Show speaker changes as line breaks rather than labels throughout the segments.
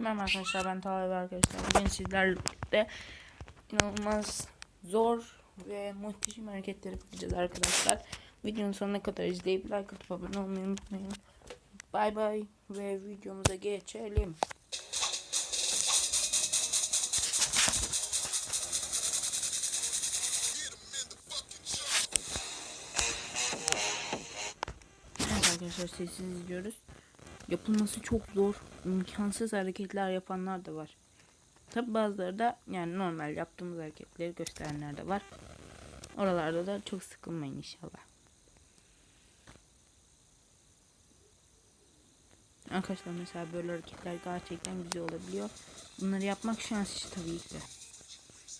Merhaba arkadaşlar ben Talha arkadaşlar. Bugün sizlerle inanılmaz zor ve muhteşem hareketleri yapacağız arkadaşlar. Videonun sonuna kadar izleyip like atıp abone olmayı unutmayın. Bay bay ve videomuza geçelim. Arkadaşlar sessiz izliyoruz. Yapılması çok zor, imkansız hareketler yapanlar da var. Tabi bazıları da yani normal yaptığımız hareketleri gösterenler de var. Oralarda da çok sıkılmayın inşallah. Arkadaşlar mesela böyle hareketler gerçekten güzel olabiliyor. Bunları yapmak şans işi tabii ki. de.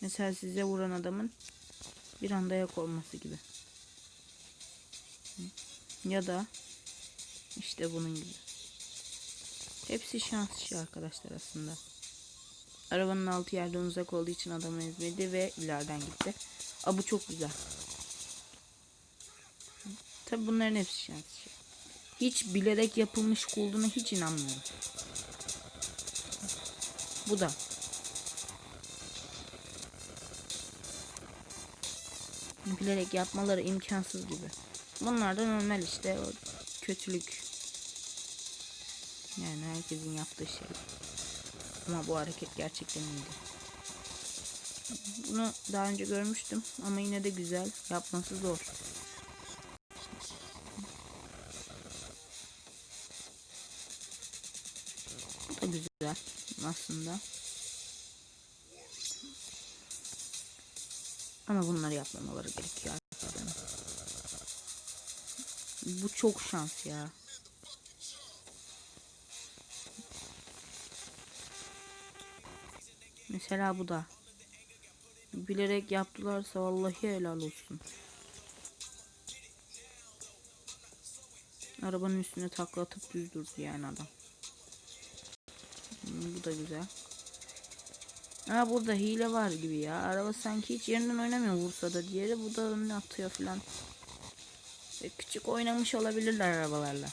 Mesela size vuran adamın bir anda yok olması gibi. Ya da işte bunun gibi. Hepsi şans işi arkadaşlar aslında. Arabanın altı yerden uzak olduğu için adamı ezmedi ve ileriden gitti. Aa bu çok güzel. Tabi bunların hepsi şans işi. Hiç bilerek yapılmış olduğuna hiç inanmıyorum. Bu da. Bilerek yapmaları imkansız gibi. Bunlar da normal işte o kötülük. Yani herkesin yaptığı şey. Ama bu hareket gerçekten iyiydi. Bunu daha önce görmüştüm ama yine de güzel. Yapması zor. Bu da güzel aslında. Ama bunları yapmamaları gerekiyor. Bu çok şans ya. Mesela bu da. Bilerek yaptılarsa vallahi helal olsun. Arabanın üstüne takla atıp yani adam. Hmm, Bu da güzel. Ha burada hile var gibi ya. Araba sanki hiç yerinden oynamıyor vursa da diğeri. Bu da önüne atıyor filan. E, küçük oynamış olabilirler arabalarla.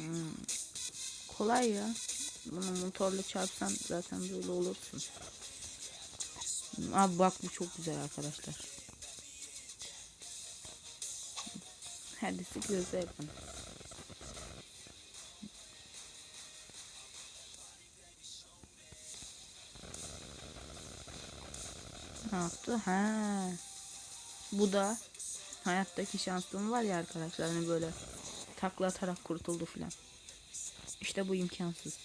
Hmm. Kolay ya. Bunu motorla çarpsan zaten böyle olursun. Abi bak bu çok güzel arkadaşlar. Hadi sıkıyorsa yapın. Ne yaptı? Ha. Bu da hayattaki şansım var ya arkadaşlar hani böyle takla atarak kurtuldu filan. İşte bu imkansız.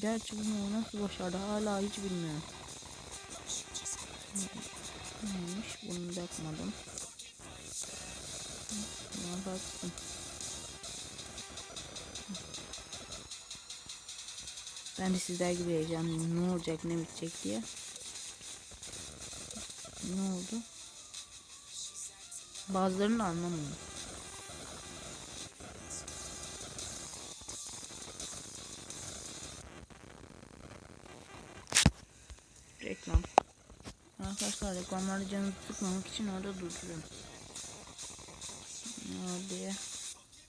Gerçi bunu nasıl başardı hala hiç bilmiyorum. Neymiş bunu bakmadım. Buna baksın. Ben de sizler gibi heyecanlıyım. Ne olacak ne bitecek diye. Ne oldu? Bazılarını anlamıyorum. Reklam. Arkadaşlar reklamlarda canınızı sıkmamak için orada durduruyorum. Oraya.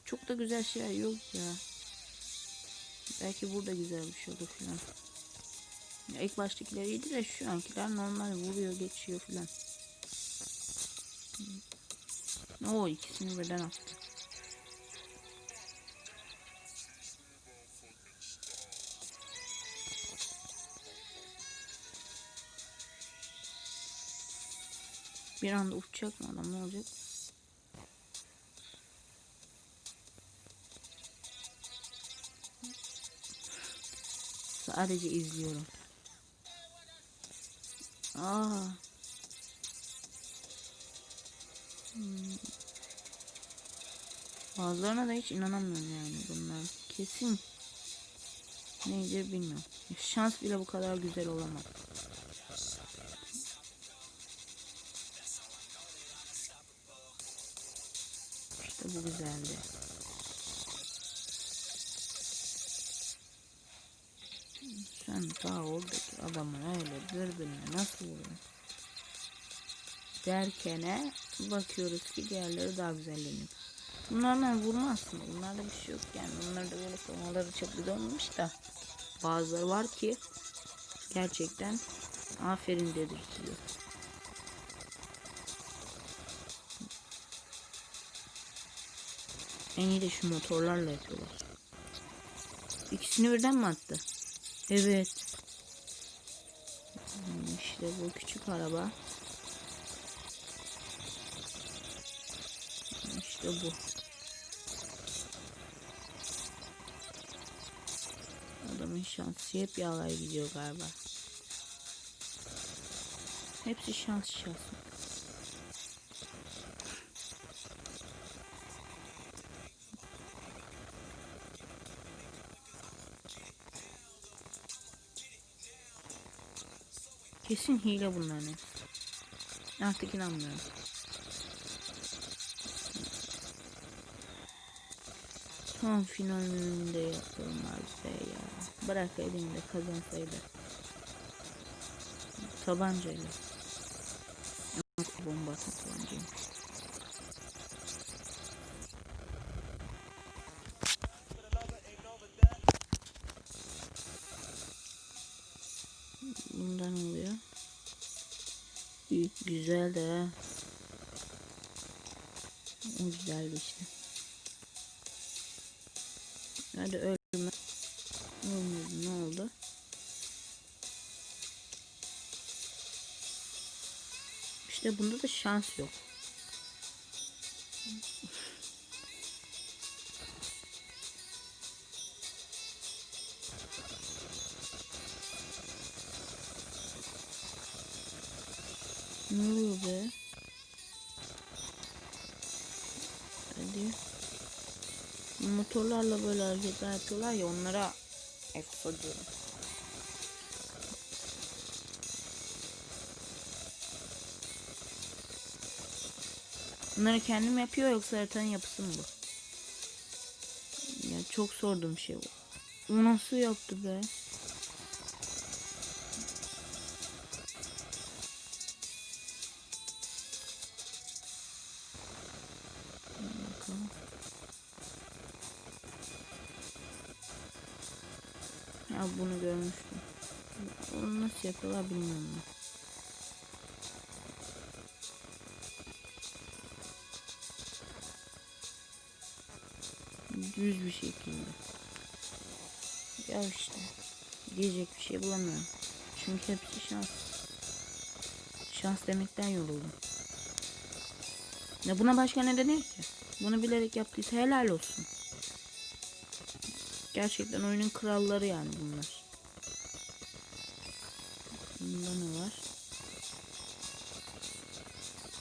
Çok da güzel şeyler yok ya. Belki burada güzel bir şey olur filan. İlk baştakiler iyiydi de şu ankiler normal vuruyor geçiyor filan. O ikisini birden attı. Bir anda uçacak mı adam ne olacak? Sadece izliyorum. Aa. Hmm. Bazılarına da hiç inanamıyorum yani bunlar. Kesin neydir bilmiyorum. Şans bile bu kadar güzel olamaz. İşte bu güzeldi. Sen daha oradaki adamı öyle birbirine nasıl vuruyorsun? Derkene bakıyoruz ki diğerleri daha güzelleniyor. Bunlarla vurmazsın. Bunlarda bir şey yok yani. Bunlar da böyle konuları çok güzel olmuş da. Bazıları var ki gerçekten aferin dedirtiyor. En iyi de şu motorlarla yapıyorlar. İkisini birden mi attı? Evet. Hmm, İşte bu küçük araba. İşte bu. Adamın şansı hep yalay gidiyor galiba. Hepsi şans şans. Kesin hile bunların hepsi. Artık inanmıyorum. Son finalinde yapıyorlar be ya. Bırak elinde kazansaydı. Tabancayla. Yok bomba tabancayım. Bundan oluyor. Gü- Güzel de güzeldi işte. Hadi ölme. Olmadı ne oldu? İşte bunda da şans yok. Ne oluyor be? Motorlarla böyle hareketler yapıyorlar ya onlara Expo diyorum. Bunları kendim yapıyor yoksa haritanın yapısı mı bu? Ya çok sorduğum şey bu. O nasıl yaptı be? Ya bunu görmüştüm. Onu nasıl yapıyorlar bilmiyorum. Düz bir şekilde. Ya işte. Diyecek bir şey bulamıyorum. Çünkü hepsi şans. Şans demekten yoruldum. Ya buna başka ne denir ki? Bunu bilerek yaptıysa helal olsun. Gerçekten oyunun kralları yani bunlar. Bunda ne var?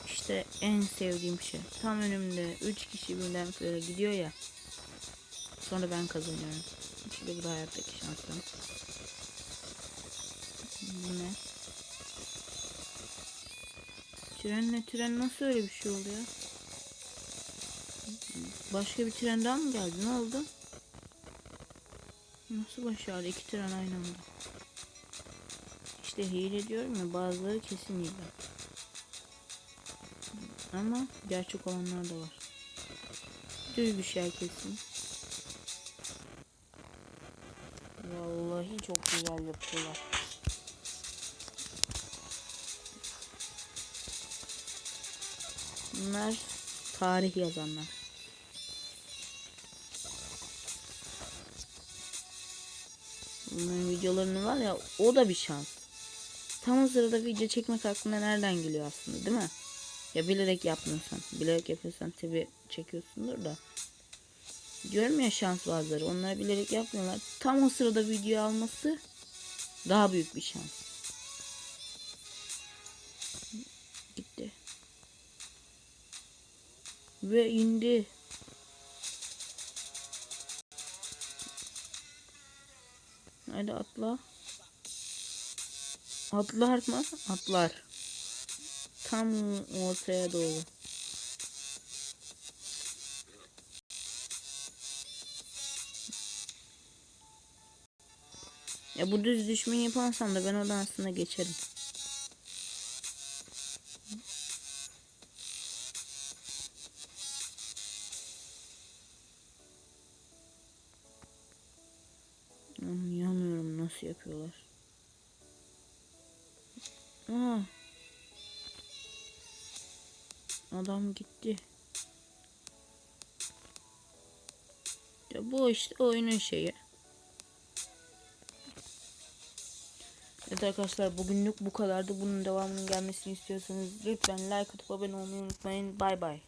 İşte en sevdiğim şey. Tam önümde 3 kişi birden böyle gidiyor ya. Sonra ben kazanıyorum. İşte bu da hayattaki şansım. Bu ne? Trenle tren nasıl öyle bir şey oluyor? Başka bir tren daha mı geldi? Ne oldu? Nasıl başardı iki tren aynı anda? İşte hile diyorum ya bazıları kesin hile. Ama gerçek olanlar da var. Düz bir şey kesin. Vallahi çok güzel yapıyorlar. Bunlar tarih yazanlar. Bunların videolarını var ya o da bir şans. Tam o sırada video çekmek aklına nereden geliyor aslında değil mi? Ya bilerek yapmıyorsan. Bilerek yapıyorsan tabi çekiyorsundur da. Diyorum ya şans bazıları. Onlar bilerek yapmıyorlar. Tam o sırada video alması daha büyük bir şans. Gitti. Ve indi. Hadi atla. Atlar mı? Atlar. Tam ortaya doğru. Ya bu düz düşmeyi yaparsam da ben oradan aslında geçerim. Yapıyorlar. Aa. Adam gitti. Ya bu işte oyunun şeyi. Evet arkadaşlar bugünlük bu kadardı. Bunun devamının gelmesini istiyorsanız lütfen like atıp abone olmayı unutmayın. Bay bay.